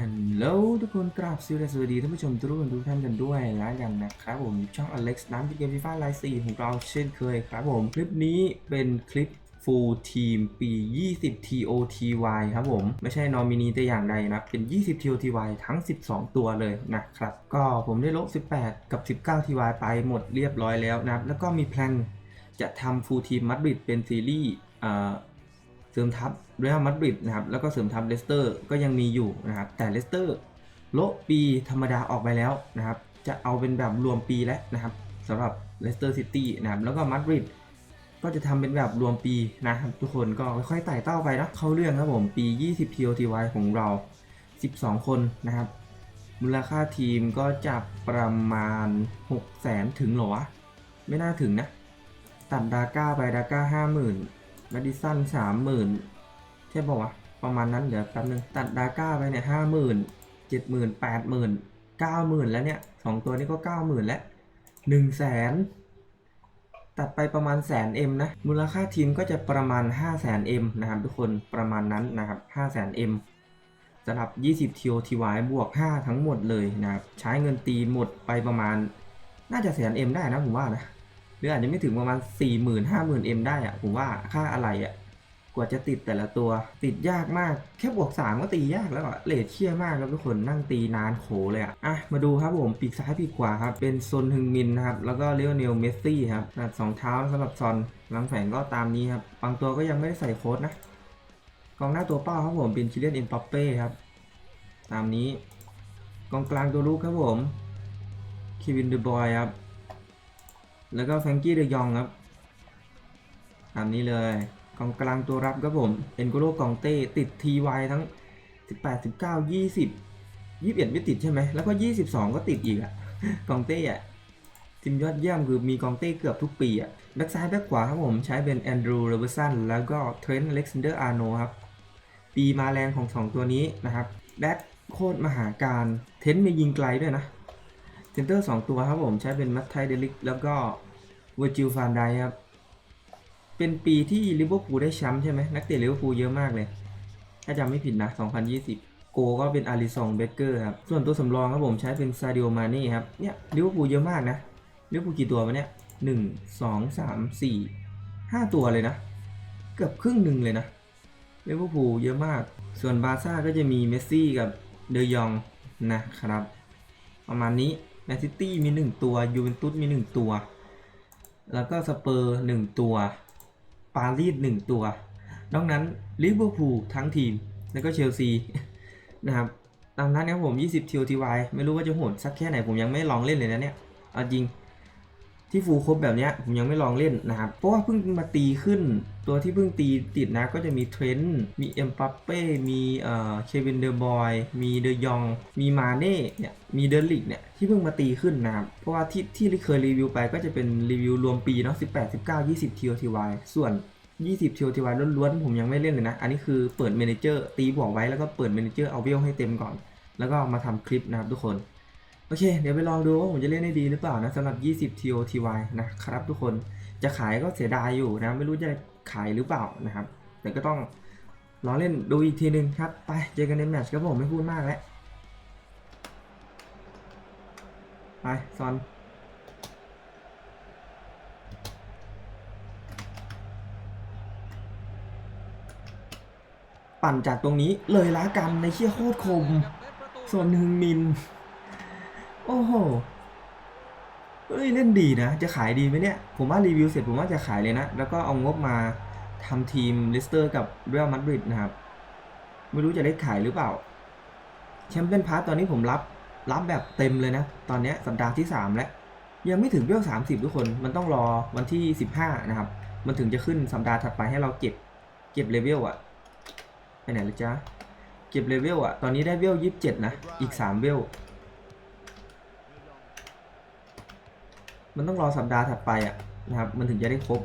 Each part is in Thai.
ฮัลโหลทุกคนกราบสวัสดีท่านผู้ชมทุกคนทุกท่านกันด้วยแล้วกันนะครับผมช่องอเล็กซ์น้ำเกมฟีฟ่าไลน์4ของเราเช่นเคยครับผม คลิปนี้เป็นคลิป Full Team ปี 20 TOTY ครับผม ไม่ใช่นอมินีแต่อย่างใดนะ เป็น 20 TOTY ทั้ง 12 ตัวเลยนะครับ ก็ผมได้ลบ 18 กับ 19 TY ไปหมดเรียบร้อยแล้วนะ แล้วก็มีแพลนจะทำ Full Team มัดริดเป็นซีรีส์เอ่อเสริมทัพ เรอัลมาดริดนะครับแล้วก็เสริมทัพเลสเตอร์ก็ยังมีอยู่นะครับแต่เลสเตอร์โละปีธรรมดาออกไปแล้วนะครับจะเอาเป็นแบบรวมปีแล้วนะครับสำหรับเลสเตอร์ซิตี้นะครับแล้วก็มาดริดก็จะทำเป็นแบบรวมปีนะครับทุกคนก็ค่อยๆไต่เต้าไปนะเข้าเรื่องครับผมปี 20 TOTY ของเรา 12 คนนะครับ มูลค่าทีมก็จะประมาณ 6 0แสนถึงหรอวะ ไม่น่าถึงนะ ตัดดาก้าไปดาก้าห้าหมื่นแมดิสันสามหมื่น ใช่ป่าวะประมาณนั้นเดี๋ยวแป๊บนึงตัดดาก้าไปเนี่ยห้าหมื่นเจ็ดหมื่นแปดหมื่นเก้าหมื่นแล้วเนี่ยสองตัวนี้ก็เก้าหมื่นแล้วหนึ่งแสนตัดไปประมาณแสนเอ็มนะ มูลค่าทีมก็จะประมาณ5 0 0 0 0 0เอ็มนะครับทุกคนประมาณนั้นนะครับ5 0 0 0 0 0เอ็มสำหรับ 20 TOTY บวก 5 ทั้งหมดเลยนะครับใช้เงินตีหมดไปประมาณ น่าจะแสนเอ็มได้นะผมว่านะหรืออาจจะไม่ถึงประมาณ 4 0 0 0 0 5 0 0 0 0 M ได้อะผมว่าค่าอะไรอะ ว่าจะติดแต่ละตัวติดยากมาก แค่บวก 3 ก็ตียากแล้วอะเลทเชี่ยมากครับทุกคนนั่งตีนานโขเลยอะอะมาดูครับผมปีกซ้ายปีกขวาครับเป็นซนฮึงมินนะครับแล้วก็เลโอเนลเมสซี่ครับสองเท้าสำหรับซอนหลังแฝงก็ตามนี้ครับบางตัวก็ยังไม่ได้ใส่โค้ดนะกองหน้าตัวเป้าครับผมเป็นคิเลียนเอ็มปัปเป้ครับตามนี้กองกลางตัวลูกครับผมคีวินเดอะบอยครับแล้วก็แฟรงกี้เดยองครับตามนี้เลย กองกลางตัวรับครับผม เอ็นโกโลกองเต้ติดทีวทั้ง 18 19 20 21 ไม่ติดใช่ไหม แล้วก็ 22 ก็ติดอีกอะกองเต้อะทีมยอดเยี่ยมคือมีกองเต้เกือบทุกปีอะแบ็กซ้ายแบ็กขวาครับผมใช้เป็นแอนดรูว์โรเบอร์สันแล้วก็เทรนต์เล็กซานเดอร์อาร์โนครับ ปีมาแรงของ 2 ตัวนี้นะครับแบ็คโคตรมหาการเทนต์มียิงไกลด้วยนะเซนเตอร์ 2 ตัวครับผมใช้เป็นมัตไทเดลิกแล้วก็เวอร์จิลฟานไดครับ เป็นปีที่ลิเวอร์พูลได้แชมป์ใช่ไหมนักเตะลิเวอร์พูลเยอะมากเลย ถ้าจำไม่ผิดนะ 2020 โกก็เป็นอาริซองเบเกอร์ครับ ส่วนตัวสำรองครับผมใช้เป็นซาดิโอมาเน่ครับ เนี่ยลิเวอร์พูลเยอะมากนะลิเวอร์พูลกี่ตัววะเนี่ยหนึ่งสองสามสี่ห้าตัวเลยนะ เกือบครึ่งหนึ่งเลยนะลิเวอร์พูลเยอะมาก ส่วนบาร์ซ่าก็จะมีเมสซี่กับเดยองนะครับ ประมาณนี้แมนซิตี้มี 1 ตัวยูเวนตุสมี 1 ตัว แล้วก็สเปอร์ 1 ตัว ปารีสหนึ่งตัว นอกนั้นลิเวอร์พูลทั้งทีม แล้วก็เชลซีนะครับตามนั้นครับผม 20 TOTY ไม่รู้ว่าจะโหดสักแค่ไหนผมยังไม่ลองเล่นเลยนะเนี่ย เอาจริง ที่ฟูครบแบบนี้ผมยังไม่ลองเล่นนะครับ เพราะว่าเพิ่งมาตีขึ้น ตัวที่เพิ่งตีติดนะก็จะมีเทรนต์มีเอ็มปัปเป้มีเอ่อเควินเดอร์บอยมีเดยอง มีมาเน่เนี่ยมีเดลิกเนี่ยที่เพิ่งมาตีขึ้นนะครับ เพราะว่าที่ที่เคยรีวิวไปก็จะเป็นรีวิวรวมปีเนาะ18 19 20 TOTY ส่วน 20 TOTY ล้วนๆผมยังไม่เล่นเลยนะ อันนี้คือเปิดเมนเจอร์ตีบวกไว้แล้วก็เปิดเมนเจอร์เอาเวลให้เต็มก่อน แล้วก็มาทำคลิปนะครับทุกคน โอเค เดี๋ยวไปลองดูว่าผมจะเล่นได้ดีหรือเปล่านะสำหรับ 20 TOTY นะครับทุกคนจะขายก็เสียดายอยู่นะ ไม่รู้จะขายหรือเปล่านะครับ แต่ก็ต้องลองเล่นดูอีกทีหนึ่งครับ ไปเจอกันในแมตช์ครับผมไม่พูดมากแล้ว ไป ซอนปั่นจากตรงนี้เลยละกันในเชี่ยโคตรคม ส่วนหนึ่งมิน โอ้โหเฮ้ยเล่นดีนะ จะขายดีไหมเนี่ย ผมว่ารีวิวเสร็จผมว่าจะขายเลยนะ แล้วก็เอางบมาทำทีมลิสเตอร์กับเรอัลมาดริดนะครับ ไม่รู้จะได้ขายหรือเปล่า แชมเปี้ยนพาร์ตตอนนี้ผมรับรับแบบเต็มเลยนะ ตอนนี้สัปดาห์ที่ 3 แล้ว ยังไม่ถึงเวล30 ทุกคน มันต้องรอวันที่ 15 นะครับ มันถึงจะขึ้นสัปดาห์ถัดไปให้เราเก็บ เก็บเลเวลอะไปไหนละจ๊ะเก็บเลเวลอะตอนนี้ได้เวล 27 นะ อีก 3 เวล มันต้องรอสัปดาห์ถัดไปอะนะครับ มันถึงจะได้ครบ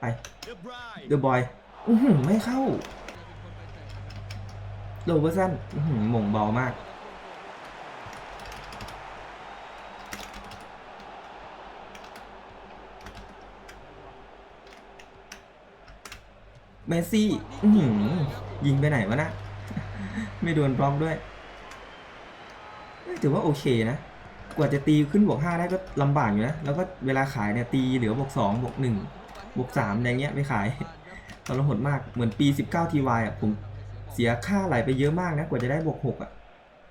ไปเดอะบอยอือหือไม่เข้าโรเบอร์สันอื้อหือหม่งเบามาก เมสซี่ อื้อหือยิงไปไหนวะนะ ไม่โดนบล็อกด้วย ถือว่าโอเคนะ กว่าจะตีขึ้นบวกห้าได้ก็ลำบากอยู่นะ แล้วก็เวลาขายเนี่ยตีเหลือบวกสองบวกหนึ่งบวกสามอะไรเงี้ยไปขายตอนเราหดมาก เหมือนปี 19ทีวอะผมเสียค่าไหลไปเยอะมากนะ กว่าจะได้บวกหกอะ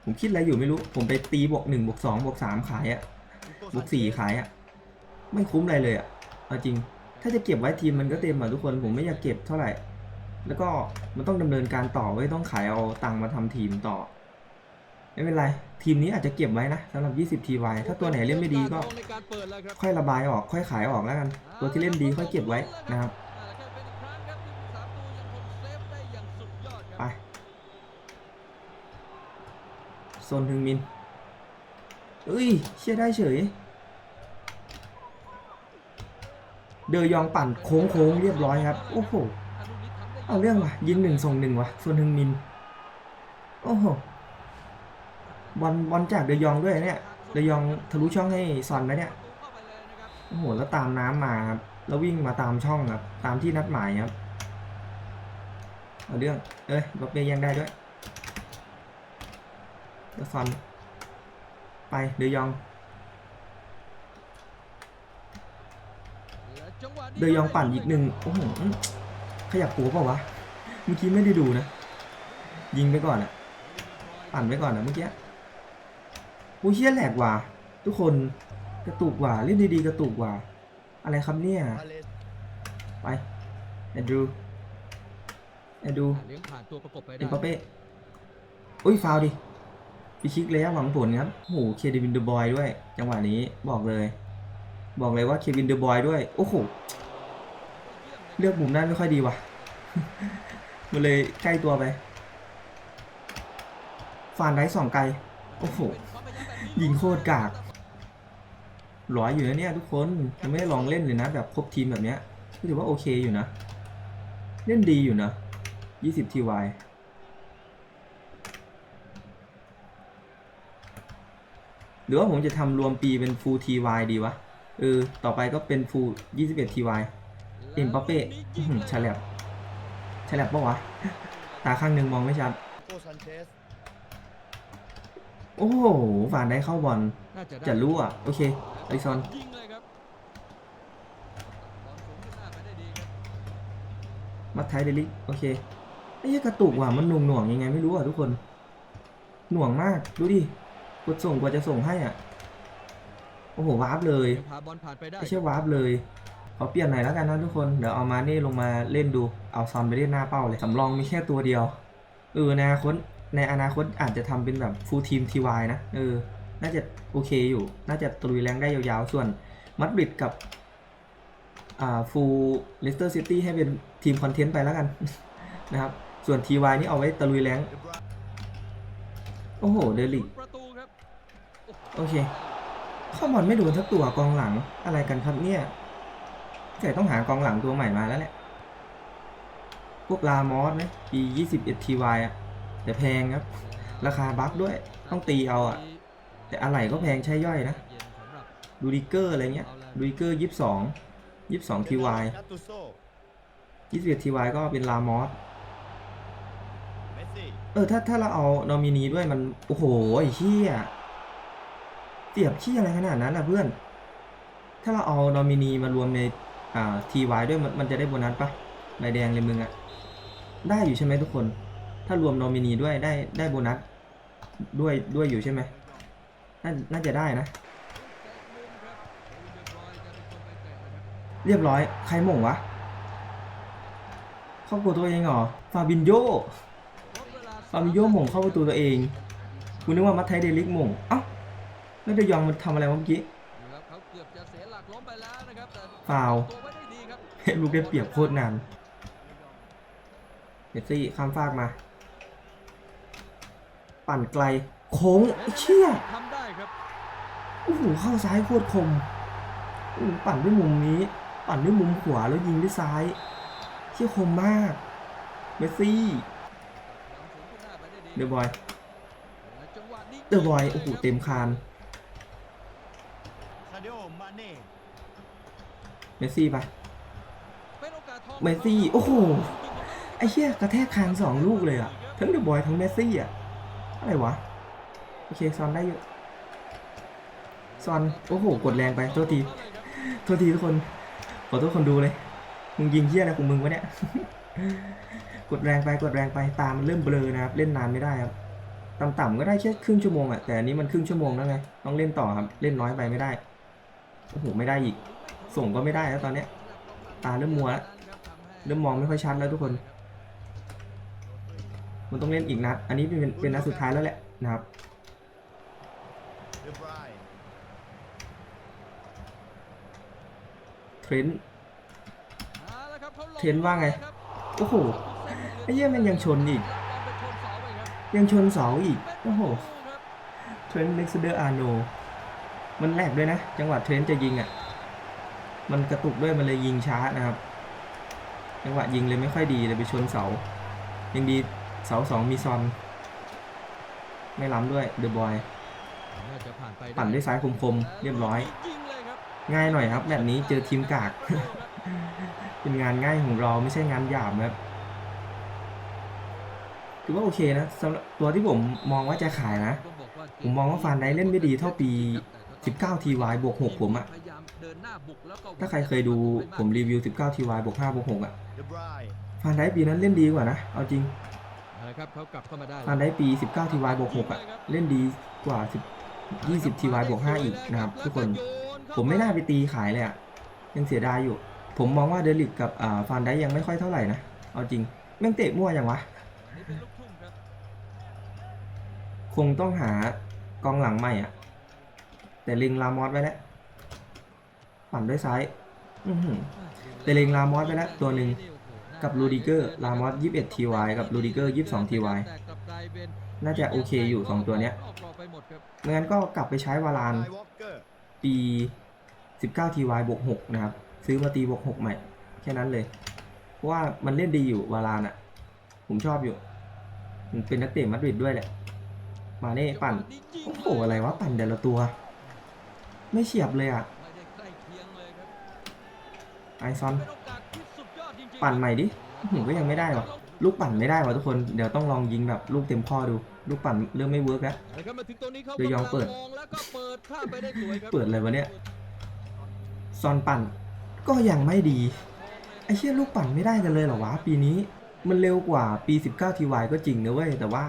ผมคิดอะไรอยู่ไม่รู้ ผมไปตีบวกหนึ่งบวกสองบวกสามขายอะบวกสี่ขายอะ ไม่คุ้มอะไรเลยอะเอาจริง ถ้าจะเก็บไว้ทีมมันก็เต็มอะทุกคน ผมไม่อยากเก็บเท่าไหร่ แล้วก็มันต้องดำเนินการต่อไว้ต้องขายเอาตังค์มาทำทีมต่อ ไม่เป็นไร ทีมนี้อาจจะเก็บไว้นะสำหรับ 20 TY ถ้าตัวไหนเล่นไม่ดีก็ค่อยระบายออก ค่อยขายออกแล้วกัน ตัวที่เล่นดีค่อยเก็บไว้นะครับไปโซนถึงมินเอ้ย เชื่อได้เฉย เดยองปั่นโค้งโค้งเรียบร้อยครับ โอ้โห เอาเรื่องว่ะ ยิงหนึ่งส่งหนึ่งว่ะ ส่วนถึงมิน โอ้โห บอลบอลจากเดยองด้วยเนี่ยเดยองทะลุช่องให้ซอนไปเนี่ยโอ้โหแล้วตามน้ำมาครับแล้ววิ่งมาตามช่องครับตามที่นัดหมายครับเอาเรื่องเอ้ยบัปเป้ยังได้ด้วยแล้วซอนไปเดยองเดยองปั่นอีกหนึ่งโอ้โหขยับตัวเปล่าวะเมื่อกี้ไม่ได้ดูนะ ยิงไปก่อนอะปั่นไปก่อนอะเมื่อกี้ โอ้เฮียแหลกว่ะทุกคนกระตุกว่ะเล่นดีๆกระตุกว่ะอะไรครับเนี่ย ไปแอนดรูแอนดรูเลี้ยงผ่านตัวประกบไปได้เอ็มบัปเป้อุ้ยฟาวดิฟิชิกเลยอะหวังผลครับโอ้โหเควินเดอะบอยด้วย จังหวะนี้บอกเลย บอกเลยว่าเควินเดอะบอยด้วย โอ้โห เลือกมุมได้ไม่ค่อยดีว่ะ มันเลยใกล้ตัวไปฟานไดสองไกล โอ้โห ยิงโคตรกากร้อยอยู่นะเนี่ยทุกคนยังไม่ได้ลองเล่นเลยนะ แบบครบทีมแบบเนี้ยก็ถือว่าโอเคอยู่นะ เล่นดีอยู่นะ 20 TY หรือว่าผมจะทำรวมปีเป็น full TY ดีวะ เออ ต่อไปก็เป็น full 21 TY เอ็มบัปเป้ฉลับฉลับปะวะ ตาข้างหนึ่งมองไม่ชัด โกซันเชสโอ้โหฝานได้เข้าบอลน่าจะได้จะรู้อะโอเคอลิซอนยิงเลยครับบอลสูงขึ้นหน้าไปได้ดีครับมัดไทยเดลิกโอเคไอ้เหี้ยกระตุกว่ะมันหน่วงหน่วงๆยังไงไม่รู้อะทุกคนหน่วงมากดูดิกดส่งกว่าจะส่งให้อะโอ้โหวาร์ปเลยพาบอลผ่านไปได้ไม่ใช่วาร์ปเลยขอเปลี่ยนหน่อยแล้วกันนะทุกคนเดี๋ยวเอามาเน่ลงมาเล่นดูเอาซอนไปเล่นหน้าเป้าเลยสำรองมีแค่ตัวเดียวเออในอนาคต ในอนาคตอาจจะทำเป็นแบบฟูลทีมทีวนะ เออ น่าจะโอเคอยู่ น่าจะตรุยแรงได้ยาวๆ ส่วนมัดริดกับอ่าฟูลเลสเตอร์ซิตี้ให้เป็นทีมคอนเทนต์ไปแล้วกันนะครับ ส่วน TY นี่เอาไว้ตะลุยแรงโอ้โห เดลิกโอเค ข้าบอลไม่โดนสักตัวกองหลังอะไรกันครับเนี่ยแต่ต้องหากองหลังตัวใหม่มาแล้วแหละ พวกลามอสไหมปี 21 TY อะ แต่แพงครับ ราคาบัฟด้วย ต้องตีเอาอะแต่อะไรก็แพงใช่ย่อยนะ ดูดิเกอร์อะไรเงี้ย ดูดิเกอร์22 22 TY นัตตุโซ21 TY ก็เป็นลามอสเมสเออถ้าถ้าเราเอานอมินีด้วยมัน โอ้โหไอ้เหี้ยเสียบเหี้ยอะไรขนาดนั้นล่ะเพื่อน ถ้าเราเอานอมินีมารวมในอ่าทีวายด้วยมันมันจะได้โบนัสปะใบแดงเลยมึงอะได้อยู่ใช่ไหมทุกคน ถ้ารวมนอมินีด้วยได้ได้โบนัสด้วยด้วยอยู่ใช่ไหมน่าน่าจะได้นะ เรียบร้อย ใครหม่งวะเข้าประตูตัวเองเหรอ ฟาบินโยฟาบินโยหม่งเข้าประตูตัวเองกูนึกว่ามัทไทเดลิกหม่งเอ้าแล้วเดยองมันทำอะไรเมื่อกี้ฟาวเฮ้ลูกได้เปรียบโคตรนานเมสซี่ข้ามฟากมา ปั่นไกลโค้งไอ้เชี่ยทำได้ครับโอ้โหเข้าซ้ายโคตรคมอู้หูปั่นด้วยมุมนี้ ปั่นด้วยมุมขวาแล้วยิงด้วยซ้ายเชี่ยคมมากเมสซี่เดอะบอยเดอะบอยโอ้โหเต็มคานซาดิโอมาเน่เมสซี่ไปเป็นโอกาสทองเมสซี่โอ้โหไอ้เหี้ยกระแทกคางสองลูกเลยอะทั้งเดอะบอยทั้งเมสซี่อะ อะไรวะ โอเคซอนได้อยู่ซอน โอ้โห กดแรงไป โทษที โทษทีทุกคน ขอโทษคนดูเลย มึงยิงเหี้ยอะไรของมึงวะเนี่ย กดแรงไป กดแรงไป ตามันเริ่มเบลอนะครับ เล่นนานไม่ได้ครับ ต่ำๆก็ได้แค่ครึ่งชั่วโมงอะแต่อันนี้มันครึ่งชั่วโมงแล้วไง ต้องเล่นต่อครับ เล่นน้อยไปไม่ได้ โอ้โห ไม่ได้อีก ส่งก็ไม่ได้แล้วตอนเนี้ย ตาเริ่มมัวแล้ว เริ่มมองไม่ค่อยชัดแล้วทุกคน มันต้องเล่นอีกนัด อันนี้เป็นเป็นนัดสุดท้ายแล้วแหละนะครับเดบรายเทรนต์เทรนต์ว่าไง โอ้โห ไอ้เหี้ยมันยังชนอีก ยังชนเสาอีก โอ้โห เทรนต์เล็กซเดอร์อาร์โน มันแหลกด้วยนะ จังหวะเทรนต์จะยิงอะ มันกระตุกด้วยมันเลยยิงช้านะครับ จังหวะยิงเลยไม่ค่อยดีเลยไปชนเสา ยังดี เสาสองมีซอน ไม่ล้ำด้วยเดอะบอยน่าจะผ่านไปปั่นด้วยซ้ายคมๆ เรียบร้อยยิงเลยครับง่ายหน่อยครับ แบบนี้เจอทีมกาก เป็นงานง่ายของเราไม่ใช่งานหยาบครับถือว่าโอเคนะสำหรับตัวที่ผมมองว่าจะขายนะ ผมมองว่าฟานไดเล่นไม่ดีเท่าปี 19 TY บวก 6 ผมอะพยายามเดินหน้าบุกแล้วก็ถ้าใครเคยดูผมรีวิว 19 TY บวก 5 บวก 6อะเดบรายฟานไดปีนั้นเล่นดีกว่านะ เอาจริง เอาละครับเขากลับเข้ามาได้ฟานไดปี 19 TY บวก6อะเล่นดีกว่า 10 20 TY บวก5อีกนะครับทุกคน ผมไม่น่าไปตีขายเลยอะ ยังเสียดายอยู่ ผมมองว่าเดลิกกับฟานได้ยังไม่ค่อยเท่าไหร่นะ เอาจริง แม่งเตะมั่วอย่างวะ คงต้องหากองหลังใหม่อะ แต่เล็งลามอสไว้แล้วปั่นด้วยซ้าย แต่เล็งลามอสไปแล้วตัวหนึ่ง กับลูดิเกอร์ลามอส21 TY กับลูดิเกอร์22 TY แต่กลับกลายน่าจะโอเคอยู่สองตัวเนี้ยไม่งั้นก็กลับไปใช้วาลานไยวอลเกอร์ปี 19 TY บวก6นะครับ ซื้อมาตีบวก6ใหม่ แค่นั้นเลย เพราะว่ามันเล่นดีอยู่วาลานอะผมชอบอยู่ มันเป็นนักเตะมาดริดด้วยแหละ มาเน่ปั่น โอ้โห อะไรวะ ปั่นแต่ละตัว ไม่เฉียบเลยอะไม่ได้ใกล้เคียงเลยครับไอซอน ปั่นใหม่ดิอื้อหือก็ยังไม่ได้วะลูกปั่นไม่ได้วะทุกคนเดี๋ยวต้องลองยิงแบบลูกเต็มข้อดู ลูกปั่นเริ่มไม่เวิร์กแล้วนะครับมาถึงตรงนี้เขาเดี๋ยวยองเปิดกำลัมองแล้วก็เปิดข้ามไปได้สวยครับเปิดอะไรวะเนี่ยซอนปั่น ก็ยังไม่ดีไอ้เชี่ยลูกปั่นไม่ได้กันเลยเหรอวะปีนี้มันเร็วกว่าปี 19 TY ก็จริงนะเว้ยแต่ว่า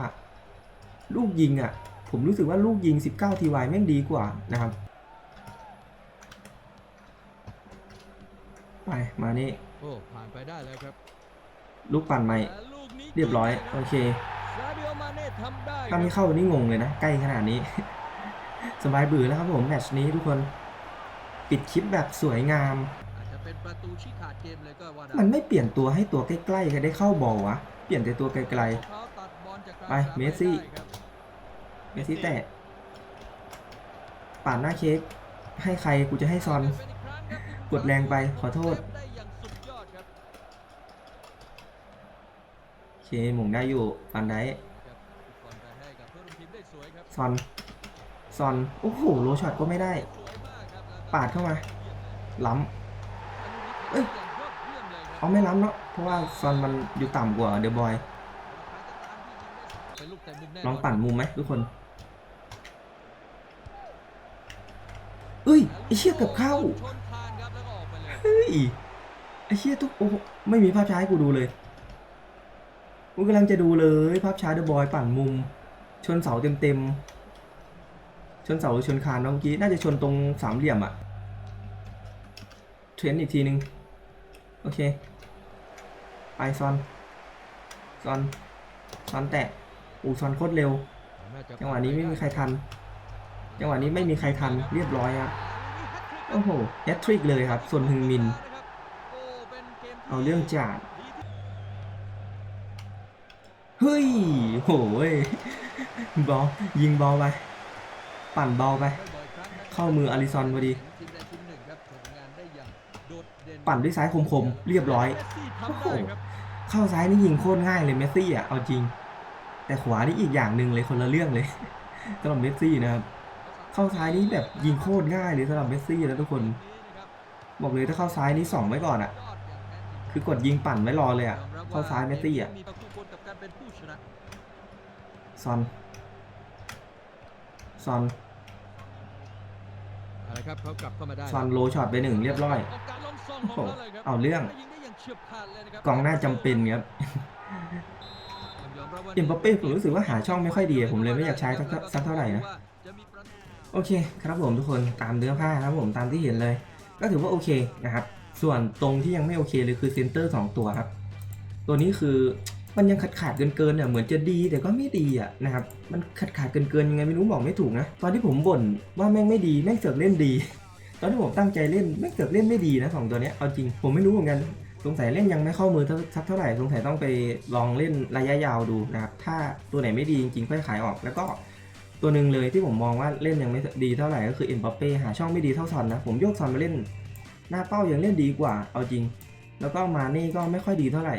ลูกยิงอะ ผมรู้สึกว่าลูกยิง 19 TY แม่งดีกว่านะครับ ไป มานี่โอ้ผ่านไปได้แล้วครับลูกปั่นใหม่แต่ลูกนี้เรียบร้อย โอเคซาดิโอมาเน่ทำได้ถ้าไม่เข้านี่งงเลยนะ ใกล้ขนาดนี้ สบายบือแล้วครับผมแมตช์นี้ทุกคนปิดคลิปแบบสวยงามอาจจะเป็นประตูชี้ขาดเกมเลยก็ว่าได้มันไม่เปลี่ยนตัวให้ตัวใกล้ๆกันได้เข้าบอลวะ เปลี่ยนแต่ตัวไกลเขาตัดบอลจากกลางไปสนามเมสซี่ได้ครับๆเมสซี่แตะป่านหน้าเค้กให้ใครกูจะให้ซอนเป็นอีกครั้งครับที่กดแรงไปขอโทษ ได้อย่างสุดยอดครับ โอ เคหมุงได้อยู่ฟันได้ครับบอลไปให้กับเพื่อนร่วมทีมได้สวยครับซอนซอนโอ้โหโลช็อตก็ไม่ได้สวยมากครับแล้วก็ปาดเข้ามา ล้ำเอ้ยอย่างยอดเยี่ยมเลยครับเอาไม่ล้ำเนาะเพราะว่าซอนมันอยู่ต่ำกว่าเดอะบอยเป็นลูกเตะมุมแน่ลองนนปั่นมุมไหมทุกคนเอ้ยไอเชี่ยเกับเข้าชนคานครับแล้วก็ออกไปเลยเฮ้ยไอเชี่ยทุกโอ้โหไม่มีภาพช้าให้กูดูเลย กูกำลังจะดูเลยภาพช้าเดอะบอยปั่นมุม ชนเสาเต็มๆ ชนเสาชนคานเมื่อกี้ น่าจะชนตรงสามเหลี่ยมอะเทรนอีกทีนึง โอเค ไปซอน ซอน ซอนแตะอูซอนโคตรเร็ว จังหวะนี้ไม่มีใครทัน จังหวะนี้ไม่มีใครทันเรียบร้อยครับ โอ้โหแฮตทริกเลยครับ ส่วนฮึงมิน เอาเรื่องจัด เฮ้ยโหยบอลยิงบอลไป ปั่นบอลไป เข้ามืออาริซอนพอดี ปั่นด้วยซ้ายคมๆ เรียบร้อยโอ้โหเข้าซ้ายนี่ยิงโคตรง่ายเลยเมสซี่อะ เอาจริง แต่ขวานี่อีกอย่างหนึ่งเลยคนละเรื่องเลยสำหรับเมสซี่นะครับ เข้าซ้ายนี่แบบยิงโคตรง่ายเลยสำหรับเมสซี่นะทุกคน บอกเลยถ้าเข้าซ้ายนี่ส่องไว้ก่อนอะ คือกดยิงปั่นไว้รอเลยอะ เข้าซ้ายเมสซี่อะ มีคู่ควรกับการเป็นผู้ชนะ ซอนซอนเอาละครับเขากลับเข้ามาได้ซอนโลช็อตไปหนึ่งเรียบร้อยโอกาสลงซองโอ้ขโหองเขาเลยครับเอาเรื่องยิงได้อย่างเฉียบขาดเลยนะครับกองหน้าจำเป็นครับต้องยอมรับว่าเอ็มบัปเป้ผมรู้สึกว่าหาช่องไม่ค่อยดีอะผมเลยไม่อยากใช้สักสักเท่าไหร่นะจะมีประตูโอเคครับผมทุกคนตามเนื้อผ้าครับผมตามที่เห็นเลย ก็ถือว่าโอเคนะครับ ส่วนตรงที่ยังไม่โอเคเลยคือเซนเตอร์ 2 ตัวครับ ตัวนี้คือ มันยังขาดขาดเกินเกินๆเนี่ยเหมือนจะดีแต่ก็ไม่ดีอะนะครับมันขาดขาดเกินเกินๆยังไงไม่รู้บอกไม่ถูกนะตอนที่ผมบ่นว่าแม่งไม่ดีแม่งเสือกเล่นดี ตอนที่ผมตั้งใจเล่นแม่งเสือกเล่นไม่ดีนะสองตัวเนี้ยเอาจริงผมไม่รู้เหมือนกันสงสัยเล่นยังไม่เข้ามือสักเท่าไหร่สงสัยต้องไปลองเล่นระยะยาวดูนะครับถ้าตัวไหนไม่ดีจริงๆค่อยขายออกแล้วก็ตัวหนึ่งเลยที่ผมมองว่าเล่นยังไม่ดีเท่าไหร่ก็คือเอ็มบัปเป้หาช่องไม่ดีเท่าซอนนะผมโยกซอนมาเล่น หน้าเป้ายังเล่นดีกว่าเอาจริง แล้วก็มาเน่ก็ไม่ค่อยดีเท่าไหร่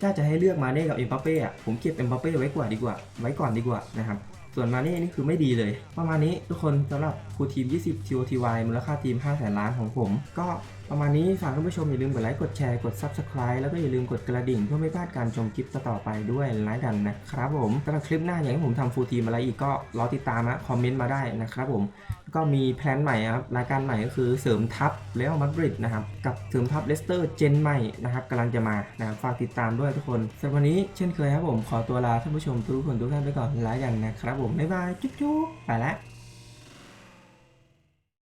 ถ้าจะให้เลือกมาเน่กับเอ็มบัปเป้อะผมเก็บเอ็มบัปเป้ไว้กว่าดีกว่า ไว้ก่อนดีกว่านะครับ ส่วนมาเน่นี่คือไม่ดีเลย ประมาณนี้ทุกคนสำหรับคูทีม 20 TOTY มูลค่าทีม5แสนล้านของผม ก็ประมาณนี้ฝากท่านผู้ชมอย่าลืมกดไลค์กดแชร์กด Subscribe แล้วก็อย่าลืมกดกระดิ่งเพื่อไม่พลาดการชมคลิปต่อไปด้วยแล้วกันนะครับผมสำหรับคลิปหน้าอยากให้ผมทำฟูลทีมอะไรอีกก็รอติดตามนะคอมเมนต์มาได้นะครับผม ก็มีแพลนใหม่ครับรายการใหม่ก็คือเสริมทัพเรอัลมาดริดนะครับกับเสริมทัพเลสเตอร์เจนใหม่นะครับกำลังจะมานะครับฝากติดตามด้วยทุกคนสำหรับวันนี้เช่นเคยครับผมขอตัวลาท่านผู้ชมทุกคนทุกท่านไปก่อนลาอย่างนะครับผมบ๊ายบายจุ๊บๆไปแล้ว